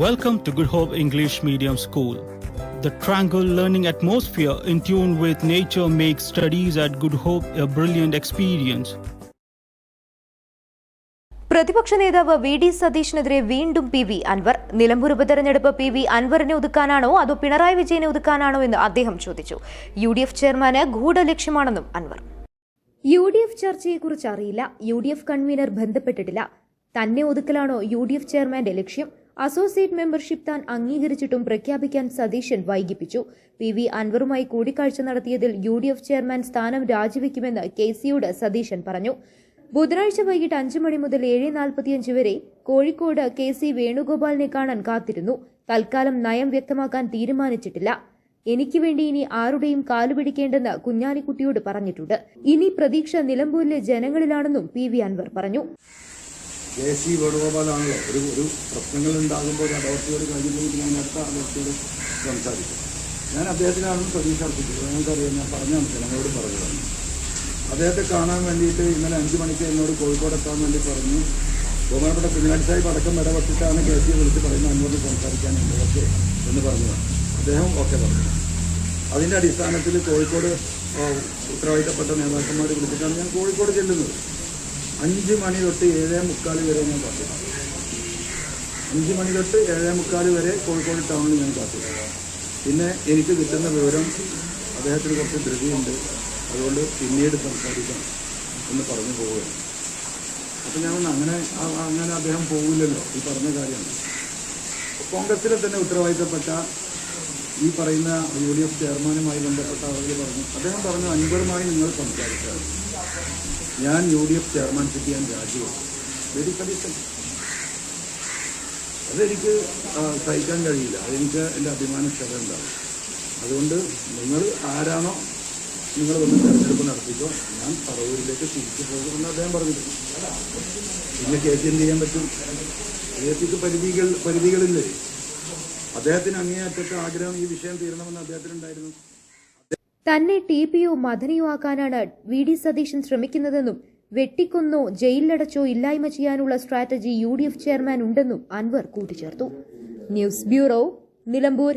Welcome to Good Hope English Medium School. The tranquil learning atmosphere in tune with nature makes studies at Good Hope a brilliant experience. പ്രതിപക്ഷ നേതാവ് V D സതീഷിനെതിരെ വീണ്ടും P V Anwar. Nilambur ഉപതെരഞ്ഞെടുപ്പ് P V അൻവറിനെ ഒതുക്കാനാണോ അതോ പിണറായി വിജയനെ ഒതുക്കാനാണോ എന്ന് അദ്ദേഹം ചോദിച്ചു. യു ഡി എഫ് ചെയർമാന് ഗൂഢലക്ഷ്യമാണെന്നും അൻവർ. യു ഡി എഫ് ചർച്ചയെക്കുറിച്ച് അറിയില്ല. യു ഡി എഫ് കൺവീനർ ബന്ധപ്പെട്ടിട്ടില്ല. തന്നെ ഒതുക്കലാണോ യു ഡി എഫ് ചെയർമാന്റെ ലക്ഷ്യം? അസോസിയേറ്റ് മെമ്പർഷിപ്പ് താൻ അംഗീകരിച്ചിട്ടും പ്രഖ്യാപിക്കാൻ സതീശൻ വൈകിപ്പിച്ചു. പി വി അൻവറുമായി കൂടിക്കാഴ്ച നടത്തിയതിൽ യു ഡി എഫ് ചെയർമാൻ സ്ഥാനം രാജിവെക്കുമെന്ന് കെ സിയോട് സതീശൻ പറഞ്ഞു. ബുധനാഴ്ച വൈകിട്ട് അഞ്ചു മണി മുതൽ ഏഴ് നാൽപ്പത്തിയഞ്ച് വരെ കോഴിക്കോട് കെ സി വേണുഗോപാലിനെ കാണാൻ കാത്തിരുന്നു. തൽക്കാലം നയം വ്യക്തമാക്കാൻ തീരുമാനിച്ചിട്ടില്ല. എനിക്ക് വേണ്ടി ഇനി ആരുടെയും കാലുപിടിക്കേണ്ടെന്ന് കുഞ്ഞാലിക്കുട്ടിയോട് പറഞ്ഞിട്ടുണ്ട്. ഇനി പ്രതീക്ഷ നിലമ്പൂരിലെ ജനങ്ങളിലാണെന്നും പി വി അൻവർ പറഞ്ഞു. കെ സി വേണുഗോപാലാണല്ലോ. ഒരു ഒരു പ്രശ്നങ്ങൾ ഉണ്ടാകുമ്പോൾ ഒരു അതോറിറ്റിയോട് കഴിഞ്ഞില്ലെങ്കിൽ ഞാൻ അടുത്ത അതോറിറ്റിയോട് സംസാരിക്കും ഞാൻ അദ്ദേഹത്തിനാണ് പ്രതീക്ഷ അർപ്പിച്ചത്. നിങ്ങൾക്കറിയാം ഞാൻ പറഞ്ഞാണ് ജനങ്ങളോട് പറഞ്ഞതാണ് അദ്ദേഹത്തെ കാണാൻ വേണ്ടിയിട്ട് ഇന്നലെ അഞ്ച് മണിക്ക് എന്നോട് കോഴിക്കോട് എത്താൻ വേണ്ടി പറഞ്ഞു. ബഹുമാനപ്പെട്ട കുഞ്ഞാടി സാഹിബ് അടക്കം ഇടപെട്ടിട്ടാണ് കെ സിയെ വിളിച്ച് പറയുന്നത്. അന്നോട് സംസാരിക്കാനുണ്ട് ഓക്കെ എന്ന് പറഞ്ഞതാണ്. അദ്ദേഹം ഓക്കെ പറഞ്ഞു. അതിന്റെ അടിസ്ഥാനത്തിൽ കോഴിക്കോട് ഉത്തരവാദിത്തപ്പെട്ട നേതാക്കന്മാർ വിളിച്ചിട്ടാണ് ഞാൻ കോഴിക്കോട് ചെല്ലുന്നത്. അഞ്ച് മണി തൊട്ട് ഏഴേ മുക്കാൽ വരെ ഞാൻ കാത്തിരുന്നു അഞ്ച് മണി തൊട്ട് ഏഴേ മുക്കാൽ വരെ കോഴിക്കോട് ടൗണിൽ ഞാൻ കാത്തിരുന്നു പിന്നെ എനിക്ക് കിട്ടുന്ന വിവരം അദ്ദേഹത്തിന് കുറച്ച് ധൃതിയുണ്ട്. അതുകൊണ്ട് പിന്നീട് സംസാരിക്കാം എന്ന് പറഞ്ഞു പോവുകയാണ്. അപ്പം ഞാൻ അങ്ങനെ അങ്ങനെ അദ്ദേഹം പോകില്ലല്ലോ ഈ പറഞ്ഞ കാര്യമാണ്. കോൺഗ്രസിലെ തന്നെ ഉത്തരവാദിത്തപ്പെട്ട ഈ പറയുന്ന യു ഡി എഫ് ചെയർമാനുമായി ബന്ധപ്പെട്ട ആളുകൾ പറഞ്ഞു അദ്ദേഹം പറഞ്ഞു അൻപതുമായി നിങ്ങൾ സംസാരിച്ചാൽ ഞാൻ യു ഡി എഫ് ചെയർമാൻഷിപ്പ് ചെയ്യാൻ സതീശൻ അതെനിക്ക് സഹിക്കാൻ കഴിയില്ല. അതെനിക്ക് എന്റെ അഭിമാന ക്ഷത ഉണ്ടാവും. അതുകൊണ്ട് നിങ്ങൾ ആരാണോ നിങ്ങൾ വന്ന് തെരഞ്ഞെടുപ്പ് നടത്തിക്കോ ഞാൻ പറവൂരിലേക്ക് തിരിച്ചു പോകുമെന്ന് അദ്ദേഹം പറഞ്ഞിട്ടുണ്ട് പിന്നെ കെ സി എന്ത് ചെയ്യാൻ പറ്റും. കേസിക്ക് പരിധികൾ പരിധികളില്ലേ? അദ്ദേഹത്തിന് അങ്ങേയറ്റത്തെ ആഗ്രഹം ഈ വിഷയം തീരണമെന്ന് അദ്ദേഹത്തിനുണ്ടായിരുന്നു. തന്നെ ടി പിയോ മദനിയോ ആക്കാനാണ് വി ഡി സതീശൻ ശ്രമിക്കുന്നതെന്നും വെട്ടിക്കൊന്നോ ജയിലിലടച്ചോ ഇല്ലായ്മ ചെയ്യാനുള്ള strategy U D F chairman ഉണ്ടെന്നും അൻവർ കൂട്ടിച്ചേർത്തു. News bureau Nilambur.